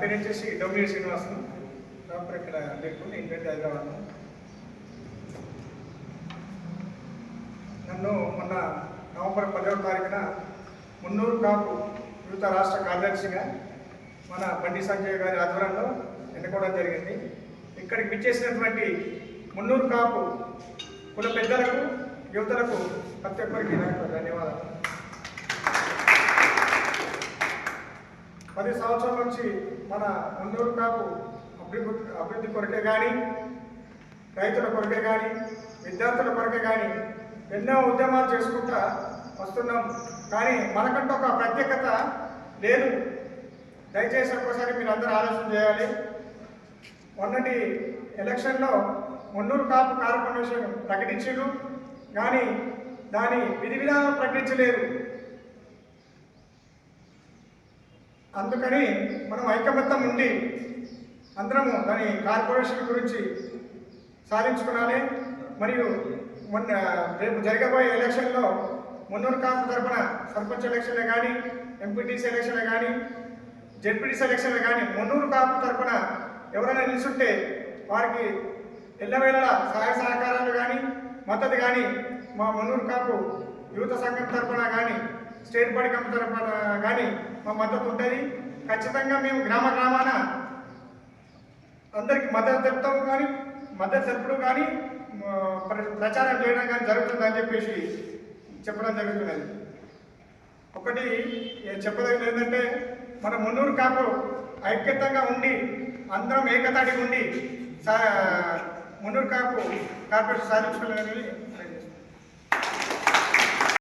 పేరు వచ్చేసి W Srinivasan proper ఇక్కడ లేకుండా ఇంటి హైదరాబాద్ నన్ను మొన్న నవంబర్ పదవ తారీఖున మున్నూరు కాపు యువత రాష్ట్ర కార్యదర్శిగా మన బండి సంజయ్ గారి ఆధ్వర్యంలో ఎన్నుకోవడం జరిగింది. ఇక్కడికి విచ్చేసినటువంటి మున్నూరు కాపు కుల పెద్దలకు యువతలకు ప్రతి ఒక్కరికి ధన్యవాదాలు. పది సంవత్సరాల నుంచి మన మున్నూరు కాపు అభివృద్ధి అభివృద్ధి కొరకే కానీ రైతుల కొరకే కానీ విద్యార్థుల కొరకే కానీ ఎన్నో ఉద్యమాలు చేసుకుంటా వస్తున్నాం. కానీ మనకంటూ ఒక ప్రత్యేకత లేదు. దయచేసి ఒక్కసారి మీరు అందరూ ఆలోచన చేయాలి. మొన్నటి ఎలక్షన్లో మున్నూరు కాపు కార్పొరేషన్ ప్రకటించారు కానీ దాని విధి విధానం ప్రకటించలేదు. అందుకని మనం ఐకమత్యం ఉండి అందరము దాని కార్పొరేషన్ గురించి సాధించుకోవాలి మరియు మొన్న రేపు జరగబోయే ఎలక్షన్లో మున్నూరు కాపు తరఫున సర్పంచ్ ఎలక్షన్లే కానీ ఎంపీటీసీ ఎలక్షన్లే కానీ జెడ్పీటీసీ ఎలక్షన్లే కానీ మున్నూరు కాపు తరఫున ఎవరైనా నిలుచుంటే వారికి ఎల్లవేళలా సహాయ సహకారాలు కానీ మద్దతు కానీ మా మున్నూరు కాపు యువత సంఘం తరఫున కానీ స్టేట్ బోర్డు కమిటీ తరఫున కానీ మా మద్దతు ఉంటుంది. ఖచ్చితంగా మేము గ్రామ గ్రామాన అందరికీ మద్దతు తెలుపుతాము కానీ మద్దతు తెలుపడం కానీ ప్రచారం చేయడం కానీ జరుగుతుందని చెప్పేసి చెప్పడం జరుగుతున్నది. ఒకటి చెప్పదగిన ఏంటంటే మన మున్నూరు కాపు ఐక్యతంగా ఉండి అందరం ఏకతాటిగా ఉండి సా మున్నూరు కాపు కార్పొరేషన్ సాధించుకోవాలని